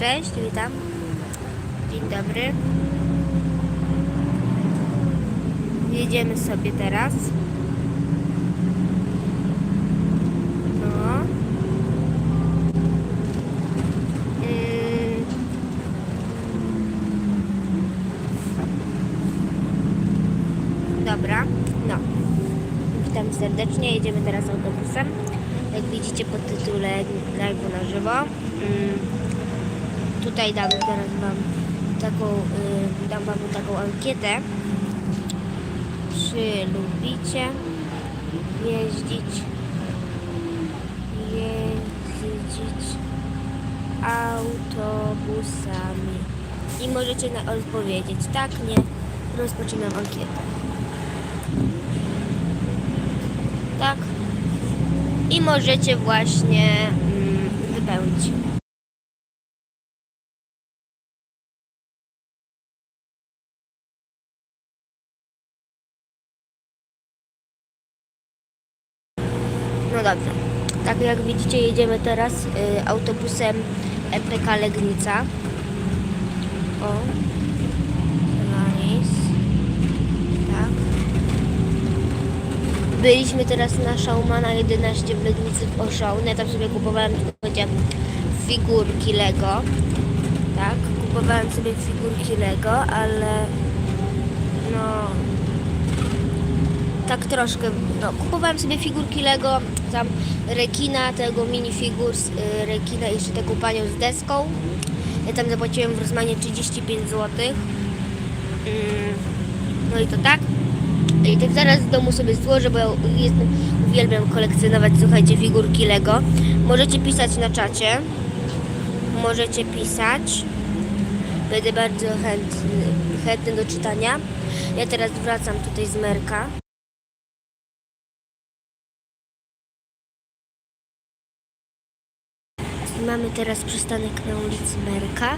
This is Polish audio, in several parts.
Cześć, witam. Dzień dobry. Jedziemy sobie teraz. No. Ym. Dobra, no. Witam serdecznie, jedziemy teraz autobusem. Jak widzicie po tytule live na żywo. Ym, Tutaj dam teraz wam taką, y, dam wam taką ankietę. Czy lubicie jeździć jeździć autobusami? I możecie na odpowiedzieć tak, nie. Rozpoczynam ankietę. Tak. I możecie właśnie mm, wypełnić. No dobrze. Tak jak widzicie, jedziemy teraz y, autobusem EPK Legnica. O. Solaris. Tak. Byliśmy teraz na Schaumana 11 w Legnicy w Oszą. Ja tam sobie kupowałem będzie figurki Lego. Tak, kupowałem sobie figurki Lego, ale no tak troszkę, no kupowałem sobie figurki Lego, tam rekina, tego minifigurs y, rekina i jeszcze taką panią z deską. Ja tam zapłaciłem w Rosmanie 35 zł. No i to tak. I tak zaraz w domu sobie złożę, bo ja jestem, uwielbiam kolekcjonować, słuchajcie, figurki Lego. Możecie pisać na czacie. Możecie pisać. Będę bardzo chętny, chętny do czytania. Ja teraz wracam tutaj z Merka. Mamy teraz przystanek na ulicy Merka,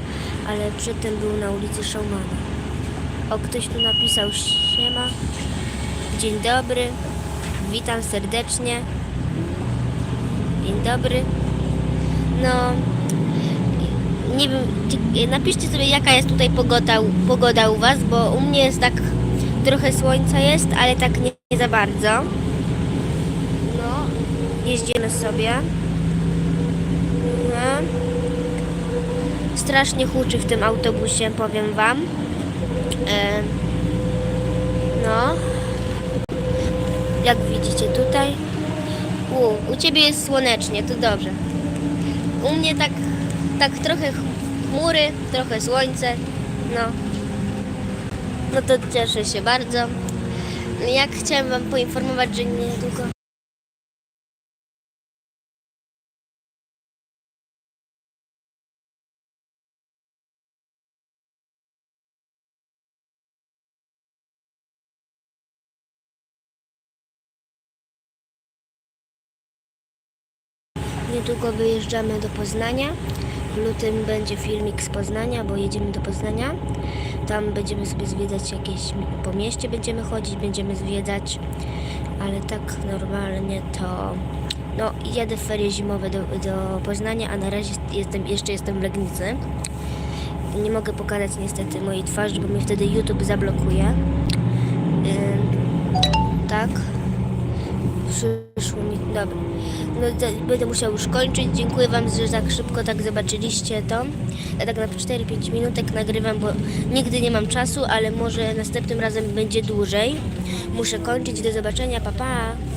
ale przedtem był na ulicy Schaumana. O, ktoś tu napisał siema. Dzień dobry. Witam serdecznie. Dzień dobry. No, nie wiem, napiszcie sobie jaka jest tutaj pogoda, pogoda u Was, bo u mnie jest tak, trochę słońca jest, ale tak nie, nie za bardzo. No, jeździmy sobie. No. Strasznie huczy w tym autobusie, powiem Wam. E, no. Jak widzicie tutaj. U, u Ciebie jest słonecznie, to dobrze. U mnie tak, tak trochę chmury, trochę słońce. No. No to cieszę się bardzo. Jak chciałem Wam poinformować, że niedługo... Niedługo wyjeżdżamy do Poznania. W lutym będzie filmik z Poznania, bo jedziemy do Poznania. Tam będziemy sobie zwiedzać jakieś po mieście, będziemy chodzić, będziemy zwiedzać, ale tak normalnie to. No, jadę w ferie zimowe do, do Poznania, a na razie jestem, jeszcze jestem w Legnicy. Nie mogę pokazać niestety mojej twarzy, bo mnie wtedy YouTube zablokuje. Ym, tak. Przyszło mi. Dobra. No będę musiał już kończyć. Dziękuję Wam, że tak szybko tak zobaczyliście to. Ja tak na 4-5 minutek nagrywam, bo nigdy nie mam czasu, ale może następnym razem będzie dłużej. Muszę kończyć. Do zobaczenia. Pa, pa.